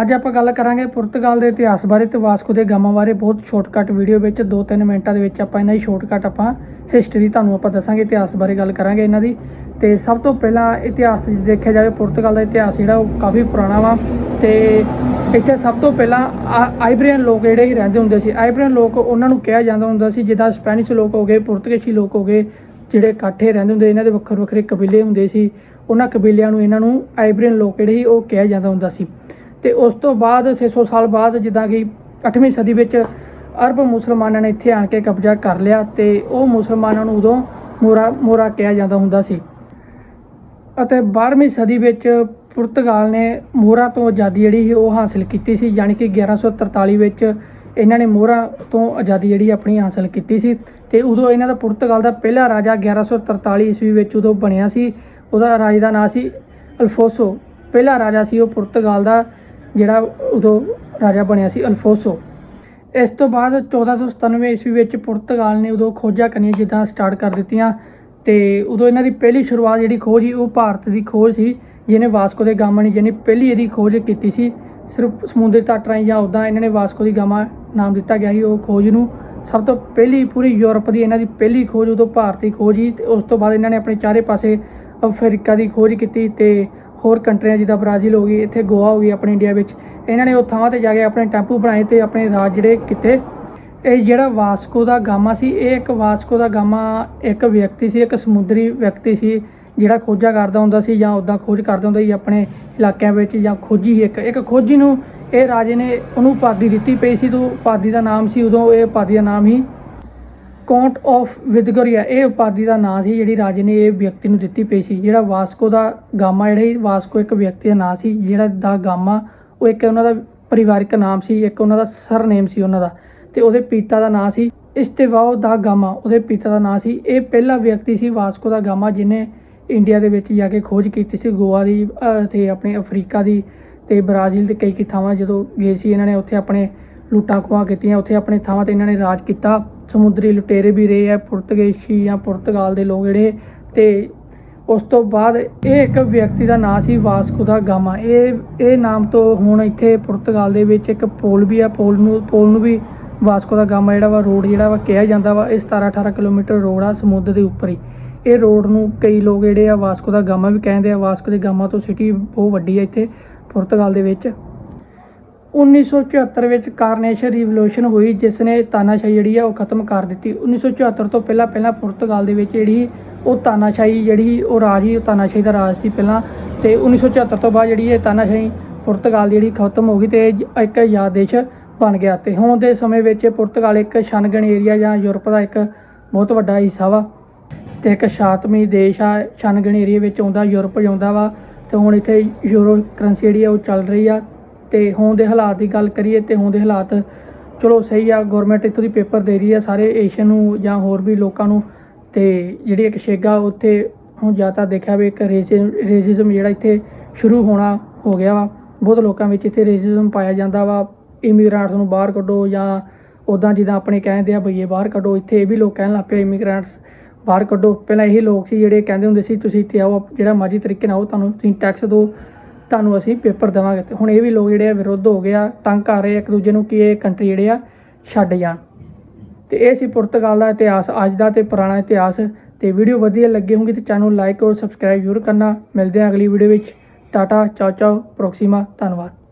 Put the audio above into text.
ਅੱਜ ਆਪਾਂ ਗੱਲ ਕਰਾਂਗੇ ਪੁਰਤਗਾਲ ਦੇ ਇਤਿਹਾਸ ਬਾਰੇ ਤੇ ਵਾਸਕੋ ਦੇ ਗਾਮਾ ਬਾਰੇ। ਬਹੁਤ ਸ਼ਾਰਟਕਟ ਵੀਡੀਓ ਵਿੱਚ 2-3 ਮਿੰਟਾਂ ਦੇ ਵਿੱਚ ਆਪਾਂ ਇਹਨਾਂ ਦੀ ਸ਼ਾਰਟਕਟ ਆਪਾਂ ਹਿਸਟਰੀ ਤੁਹਾਨੂੰ ਆਪਾਂ ਦੱਸਾਂਗੇ, ਇਤਿਹਾਸ ਬਾਰੇ ਗੱਲ ਕਰਾਂਗੇ ਇਹਨਾਂ ਦੀ। ਤੇ ਸਭ ਤੋਂ ਪਹਿਲਾਂ ਇਤਿਹਾਸ ਦੇਖਿਆ ਜਾਵੇ, ਪੁਰਤਗਾਲ ਦਾ ਇਤਿਹਾਸ ਜਿਹੜਾ ਉਹ ਕਾਫੀ ਪੁਰਾਣਾ ਵਾ। ਤੇ ਇੱਥੇ ਸਭ ਤੋਂ ਪਹਿਲਾਂ ਆ- ਆਈਬਰੀਅਨ ਲੋਕ ਜਿਹੜੇ ਹੀ ਰਹਿੰਦੇ ਹੁੰਦੇ ਸੀ, ਆਈਬਰੀਅਨ ਲੋਕ ਉਹਨਾਂ ਨੂੰ ਕਿਹਾ ਜਾਂਦਾ ਹੁੰਦਾ ਸੀ, ਜਿੱਦਾਂ ਸਪੈਨਿਸ਼ ਲੋਕ ਹੋ ਗਏ ਪੁਰਤਗਾਲੀ ਲੋਕ ਹੋ ਗਏ, ਜਿਹੜੇ ਇਕੱਠੇ ਰਹਿੰਦੇ ਹੁੰਦੇ, ਇਹਨਾਂ ਦੇ ਵੱਖਰੇ ਵੱਖਰੇ ਕਬੀਲੇ ਹੁੰਦੇ ਸੀ। ਉਹਨਾਂ ਕਬੀਲਿਆਂ ਨੂੰ, ਇਹਨਾਂ ਨੂੰ ਆਈਬਰੀਅਨ ਲੋਕ ਜਿਹੜੇ ਹੀ ਉਹ ਕਿਹਾ ਜਾਂਦਾ ਹੁੰਦਾ ਸੀ। ਤੇ ਉਸ ਤੋਂ ਬਾਅਦ 600 ਸਾਲ ਬਾਅਦ ਜਿੱਦਾਂ ਕਿ 8ਵੀਂ ਸਦੀ ਵਿੱਚ ਅਰਬ ਮੁਸਲਮਾਨਾਂ ਨੇ ਇੱਥੇ ਆਣ ਕੇ ਕਬਜ਼ਾ ਕਰ ਲਿਆ ਤੇ ਉਹ ਮੁਸਲਮਾਨਾਂ ਨੂੰ ਉਦੋਂ ਮੋਰਾ ਮੋਰਾ ਕਿਹਾ ਜਾਂਦਾ ਹੁੰਦਾ ਸੀ। ਅਤੇ 12ਵੀਂ ਸਦੀ ਵਿੱਚ ਪੁਰਤਗਾਲ ਨੇ ਮੋਹਰਾਂ ਤੋਂ ਆਜ਼ਾਦੀ ਜਿਹੜੀ ਸੀ ਉਹ ਹਾਸਲ ਕੀਤੀ ਸੀ, ਯਾਨੀ ਕਿ 1143 ਵਿੱਚ ਇਹਨਾਂ ਨੇ ਮੋਹਰਾਂ ਤੋਂ ਆਜ਼ਾਦੀ ਜਿਹੜੀ ਆਪਣੀ ਹਾਸਲ ਕੀਤੀ ਸੀ ਤੇ ਉਦੋਂ ਇਹਨਾਂ ਦਾ ਪੁਰਤਗਾਲ ਦਾ ਪਹਿਲਾ ਰਾਜਾ 1143 ਈਸਵੀ ਵਿੱਚ ਉਦੋਂ ਬਣਿਆ ਸੀ। ਉਹਦਾ ਰਾਜ ਦਾ ਨਾਂ ਸੀ ਅਲਫੋਸੋ। ਪਹਿਲਾ ਰਾਜਾ ਸੀ ਉਹ ਪੁਰਤਗਾਲ ਦਾ ਜਿਹੜਾ ਉਦੋਂ ਰਾਜਾ ਬਣਿਆ ਸੀ ਅਲਫੋਸੋ। ਇਸ ਤੋਂ ਬਾਅਦ 1497 ਈਸਵੀ ਵਿੱਚ ਪੁਰਤਗਾਲ ਨੇ ਉਦੋਂ ਖੋਜਾਂ ਕਰਨੀਆਂ ਜਿੱਦਾਂ ਸਟਾਰਟ ਕਰ ਦਿੱਤੀਆਂ ਤੇ ਉਦੋਂ ਇਹਨਾਂ ਦੀ ਪਹਿਲੀ ਸ਼ੁਰੂਆਤ ਜਿਹੜੀ ਖੋਜ ਸੀ, ਉਹ ਭਾਰਤ ਦੀ ਖੋਜ ਸੀ, ਜਿਹਨੇ ਵਾਸਕੋ ਦੇ ਗਾਮਾ ਨੇ, ਜਿਹਨੇ ਪਹਿਲੀ ਇਹਦੀ ਖੋਜ ਕੀਤੀ ਸੀ, ਸਿਰਫ ਸਮੁੰਦਰੀ ਤੱਟ ਰਾਹੀਂ ਜਾਂ ਉੱਦਾਂ ਇਹਨਾਂ ਨੇ ਵਾਸਕੋ ਦੀ ਗਾਮਾ ਨਾਮ ਦਿੱਤਾ ਗਿਆ ਸੀ, ਉਹ ਖੋਜ ਨੂੰ ਸਭ ਤੋਂ ਪਹਿਲੀ ਪੂਰੀ ਯੂਰਪ ਦੀ ਇਹਨਾਂ ਦੀ ਪਹਿਲੀ ਖੋਜ, ਉਦੋਂ ਭਾਰਤੀ ਖੋਜ ਸੀ ਤੇ ਉਸ ਤੋਂ ਬਾਅਦ ਇਹਨਾਂ ਨੇ ਆਪਣੇ ਚਾਰੇ ਪਾਸੇ ਅਫਰੀਕਾ ਦੀ ਖੋਜ ਕੀਤੀ ਤੇ ਹੋਰ ਕੰਟਰੀਆਂ ਜਿੱਦਾਂ ਬ੍ਰਾਜ਼ੀਲ ਹੋ ਗਈ, ਇੱਥੇ ਗੋਆ ਹੋ ਗਈ, ਆਪਣੇ ਇੰਡੀਆ ਵਿੱਚ, ਇਹਨਾਂ ਨੇ ਉਹ ਥਾਵਾਂ ਤੇ ਜਾ ਕੇ ਆਪਣੇ ਟੈਂਪੂ ਬਣਾਏ ਤੇ ਆਪਣੇ ਰਾਜ ਜਿਹੜੇ ਕੀਤੇ ਇਹ ਜਿਹੜਾ ਵਾਸਕੋ ਦਾ ਗਾਮਾ ਸੀ, ਇਹ ਇੱਕ ਵਾਸਕੋ ਦਾ ਗਾਮਾ ਇੱਕ ਵਿਅਕਤੀ ਸੀ, ਇੱਕ ਸਮੁੰਦਰੀ ਵਿਅਕਤੀ ਸੀ, ਜਿਹੜਾ ਖੋਜਾਂ ਕਰਦਾ ਹੁੰਦਾ ਸੀ ਜਾਂ ਉਦਾਂ ਖੋਜ ਕਰਦਾ ਹੁੰਦਾ ਸੀ ਆਪਣੇ ਇਲਾਕਿਆਂ ਵਿੱਚ ਜਾਂ ਖੋਜੀ ਇੱਕ ਇੱਕ ਖੋਜੀ ਨੂੰ ਇਹ ਰਾਜੇ ਨੇ ਉਹਨੂੰ ਉਪਾਧੀ ਦਿੱਤੀ ਪਈ ਸੀ ਤੋਂ ਉਪਾਧੀ ਦਾ ਨਾਮ ਸੀ, ਉਦੋਂ ਇਹ ਉਪਾਧੀ ਦਾ ਨਾਮ ਹੀ ਕਾਉਂਟ ਆਫ ਵਿਦਗੋਰੀਆ ਇਹ ਉਪਾਧੀ ਦਾ ਨਾਂ ਸੀ ਜਿਹੜੀ ਰਾਜੇ ਨੇ ਇਹ ਵਿਅਕਤੀ ਨੂੰ ਦਿੱਤੀ ਪਈ ਸੀ ਜਿਹੜਾ ਵਾਸਕੋ ਦਾ ਗਾਮਾ ਜਿਹੜਾ ਸੀ ਵਾਸਕੋ ਇੱਕ ਵਿਅਕਤੀ ਦਾ ਨਾਂ ਸੀ ਜਿਹੜਾ ਦਾ ਗਾਮਾ ਉਹ ਇੱਕ ਉਹਨਾਂ ਦਾ ਪਰਿਵਾਰਿਕ ਨਾਮ ਸੀ ਇੱਕ ਉਹਨਾਂ ਦਾ ਸਰਨੇਮ ਸੀ ਉਹਨਾਂ ਦਾ ਤੇ ਉਹਦੇ ਪਿਤਾ ਦਾ ਨਾਂ ਸੀ ਇਸਤੇਵਾਓ ਦਾ ਗਾਮਾ ਉਹਦੇ ਪਿਤਾ ਦਾ ਨਾਂ ਸੀ ਇਹ ਪਹਿਲਾ ਵਿਅਕਤੀ ਸੀ ਵਾਸਕੋ ਦਾ ਗਾਮਾ ਜਿਹਨੇ ਇੰਡੀਆ ਦੇ ਵਿੱਚ ਜਾ ਕੇ ਖੋਜ ਕੀਤੀ ਸੀ ਗੋਆ ਦੀ ਅਹ, ਤੇ ਆਪਣੇ ਅਫਰੀਕਾ ਦੀ ਤੇ ਬ੍ਰਾਜ਼ੀਲ ਦੇ ਕਈ ਕਈ ਥਾਵਾਂ ਜਦੋਂ ਗਏ ਸੀ ਇਹਨਾਂ ਨੇ ਉੱਥੇ ਆਪਣੇ ਲੁੱਟਾਂ ਖੋਹਾਂ ਕੀਤੀਆਂ ਉੱਥੇ ਆਪਣੇ ਥਾਵਾਂ ਤੇ ਇਹਨਾਂ ਨੇ ਰਾਜ ਕੀਤਾ। ਸਮੁੰਦਰੀ ਲੁਟੇਰੇ ਵੀ ਰਹੇ ਆ ਪੁਰਤਗਾਲੀ ਜਾਂ ਪੁਰਤਗਾਲ ਦੇ ਲੋਕ ਜਿਹੜੇ, ਤੇ ਉਸ ਤੋਂ ਬਾਅਦ ਇਹ ਇੱਕ ਵਿਅਕਤੀ ਦਾ ਨਾਂ ਸੀ ਵਾਸਕੋ ਦਾ ਗਾਮਾ। ਇਹ ਇਹ ਨਾਮ ਤੋਂ ਹੁਣ ਇੱਥੇ ਪੁਰਤਗਾਲ ਦੇ ਵਿੱਚ ਇੱਕ ਪੋਲ ਵੀ ਆ, ਪੋਲ ਨੂੰ ਪੋਲ ਨੂੰ ਵੀ ਵਾਸਕੋ ਦਾ ਗਾਮਾ ਜਿਹੜਾ ਵਾ, ਰੋਡ ਜਿਹੜਾ ਵਾ ਕਿਹਾ ਜਾਂਦਾ ਵਾ, ਇਹ 17 18 ਕਿਲੋਮੀਟਰ ਰੋਡ ਆ, ਸਮੁੰਦਰ ਦੇ ਉੱਪਰ ਹੀ। ਇਹ ਰੋਡ ਨੂੰ ਕਈ ਲੋਕ ਜਿਹੜੇ ਆ ਵਾਸਕੋ ਦਾ ਗਾਮਾ ਵੀ ਕਹਿੰਦੇ ਆ। ਵਾਸਕੋ ਦੇ ਗਾਮਾ ਤੋਂ ਸਿਟੀ ਬਹੁਤ ਵੱਡੀ ਆ ਇੱਥੇ, ਪੁਰਤਗਾਲ ਦੇ ਵਿੱਚ। 1974 ਵਿੱਚ ਕਾਰਨੇਸ਼ਨ ਰਿਵੋਲੂਸ਼ਨ ਹੋਈ ਜਿਸ ਨੇ ਤਾਨਾਸ਼ਾਹੀ ਜਿਹੜੀ ਆ ਉਹ ਖਤਮ ਕਰ ਦਿੱਤੀ। 1974 ਤੋਂ ਪਹਿਲਾਂ ਪਹਿਲਾਂ ਪੁਰਤਗਾਲ ਦੇ ਵਿੱਚ ਜਿਹੜੀ ਉਹ ਤਾਨਾਸ਼ਾਹੀ ਜਿਹੜੀ ਉਹ ਰਾਜ ਹੀ ਉਹ ਤਾਨਾਸ਼ਾਹੀ ਦਾ ਰਾਜ ਸੀ ਪਹਿਲਾਂ। ਤੇ 1974 ਤੋਂ ਬਾਅਦ ਜਿਹੜੀ ਇਹ ਤਾਨਾਸ਼ਾਹੀ ਪੁਰਤਗਾਲ ਦੀ ਜਿਹੜੀ ਖਤਮ ਹੋ ਗਈ ਤੇ ਇਹ ਇੱਕ ਆਜ਼ਾਦ ਦੇਸ਼ ਬਣ ਗਿਆ ਤੇ ਹੁਣ ਦੇ ਸਮੇਂ ਵਿੱਚ ਪੁਰਤਗਾਲ ਇੱਕ ਛਣਗਣ ਏਰੀਆ ਜਾਂ ਯੂਰਪ ਦਾ ਇੱਕ ਬਹੁਤ ਵੱਡਾ ਹਿੱਸਾ ਵਾ। ਤੇ ਇੱਕ ਸ਼ਾਂਤਮਈ ਦੇਸ਼ ਆ ਛਣਗਣ ਏਰੀਆ ਵਿੱਚ ਆਉਂਦਾ, ਯੂਰਪ ਆਉਂਦਾ ਵਾ। ਤੇ ਹੁਣ ਇੱਥੇ ਯੂਰੋ, ਕਰੰਸੀ ਜਿਹੜੀ ਆ ਉਹ ਚੱਲ ਰਹੀ ਆ। ਤੇ ਹੋਂਦ ਦੇ ਹਾਲਾਤ ਦੀ ਗੱਲ ਕਰੀਏ ਤੇ ਹੋਂਦ ਦੇ ਹਾਲਾਤ ਚਲੋ ਸਹੀ ਆ ਗਵਰਨਮੈਂਟ ਇੱਥੋਂ ਦੀ ਪੇਪਰ ਦੇ ਰਹੀ ਆ, ਸਾਰੇ ਏਸ਼ੀਅਨ ਨੂੰ ਜਾਂ ਹੋਰ ਵੀ ਲੋਕਾਂ ਨੂੰ ਤੇ ਜਿਹੜੀ ਇੱਕ ਸ਼ੇਗਾ ਉੱਥੇ ਹੁਣ ਜ਼ਿਆਦਾ ਦੇਖਿਆ ਵੀ ਇੱਕ ਰੇਸਿਜ਼ਮ ਜਿਹੜਾ ਇੱਥੇ ਸ਼ੁਰੂ ਹੋਣਾ ਹੋ ਗਿਆ ਵਾ, ਬਹੁਤ ਲੋਕਾਂ ਵਿੱਚ ਇੱਥੇ ਰੇਸਿਜ਼ਮ ਪਾਇਆ ਜਾਂਦਾ ਵਾ ਇਮੀਗ੍ਰੈਂਟਸ ਨੂੰ ਬਾਹਰ ਕੱਢੋ ਜਾਂ ਉਦਾਂ ਜਿੱਦਾਂ ਆਪਣੇ ਕਹਿੰਦੇ ਆ ਬਈਏ ਬਾਹਰ ਕੱਢੋ, ਇੱਥੇ ਇਹ ਵੀ ਲੋਕ ਕਹਿਣ ਲੱਗ ਪਏ ਇਮੀਗ੍ਰੈਂਟਸ ਬਾਹਰ ਕੱਢੋ, ਪਹਿਲਾਂ ਇਹ ਲੋਕ ਸੀ ਜਿਹੜੇ ਕਹਿੰਦੇ ਹੁੰਦੇ ਸੀ, ਤੁਸੀਂ ਇੱਥੇ ਆਓ, ਜਿਹੜਾ ਮਰਜ਼ੀ ਤਰੀਕੇ ਨਾਲ ਆਓ, ਤੁਹਾਨੂੰ ਤੁਸੀਂ ਟੈਕਸ ਦਿਓ ਤੁਹਾਨੂੰ ਅਸੀਂ ਪੇਪਰ ਦੇਵਾਂਗੇ। ਤੇ ਹੁਣ ਇਹ ਵੀ ਲੋਕ ਜਿਹੜੇ ਆ ਵਿਰੋਧ ਹੋ ਗਿਆ ਤੰਗ ਕਰ ਰਹੇ ਆ ਇੱਕ ਦੂਜੇ ਨੂੰ ਕਿ ਇਹ ਕੰਟਰੀ ਜਿਹੜੇ ਆ ਛੱਡ ਜਾਣ। ਤੇ ਇਹ ਸੀ ਪੁਰਤਗਾਲ ਦਾ ਇਤਿਹਾਸ, ਅੱਜ ਦਾ ਤੇ ਪੁਰਾਣਾ ਇਤਿਹਾਸ। ਤੇ ਵੀਡੀਓ ਵਧੀਆ ਲੱਗੇ ਹੋਊਗੀ ਤੇ ਚੈਨਲ ਲਾਈਕ ਔਰ ਸਬਸਕ੍ਰਾਈਬ ਜ਼ਰੂਰ ਕਰਨਾ। ਮਿਲਦੇ ਹਾਂ ਅਗਲੀ ਵੀਡੀਓ ਵਿੱਚ। ਟਾਟਾ, ਚਾਓ ਚਾਓ, ਪ੍ਰੋਕਸੀਮਾ, ਧੰਨਵਾਦ।